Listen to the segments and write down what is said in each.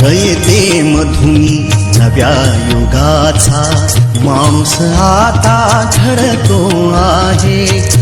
रयते मधुनी नव्या युगाचा माणूस आता घडतो आहे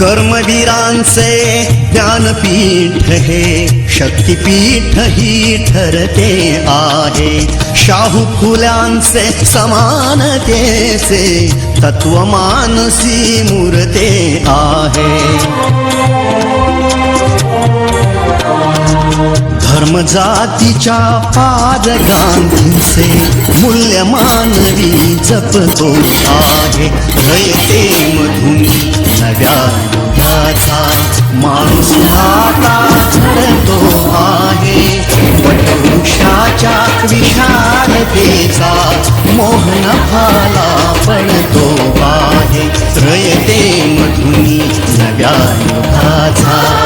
कर्मवीरांचे ज्ञानपीठ हे शक्तिपीठ ही ठरते आहे. शाहू फुल्यांचे समानतेचे तत्वमानसी मूर्ते धर्म जातीच्या पाद गांधींचे मूल्य मानवी जपतो आहे रयते मधून नव्या युगाचा माणूस आता झडतो आहे. वटवृक्षाच्या विशालतेचा मोहन फाला पडतो आहे. रयते मधून नव्या युगाचा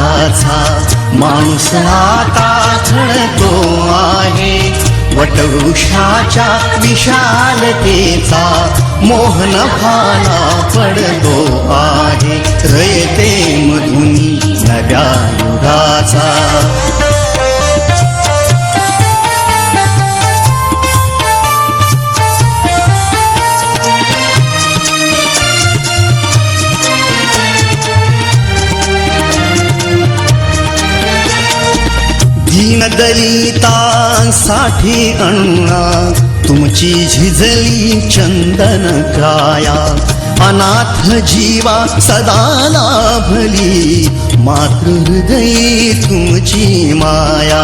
माझा माणूस आता झळतो आहे. वटवृक्षाच्या विशालतेचा मोहन भाला पडतो आहे. रयते मधुनी नव्या युगाचा. दीनदलितांसाठी अण्णा तुमची झिजली चंदन काया अनाथ जीवा सदा लाभली मातृहृदयी तुमची माया.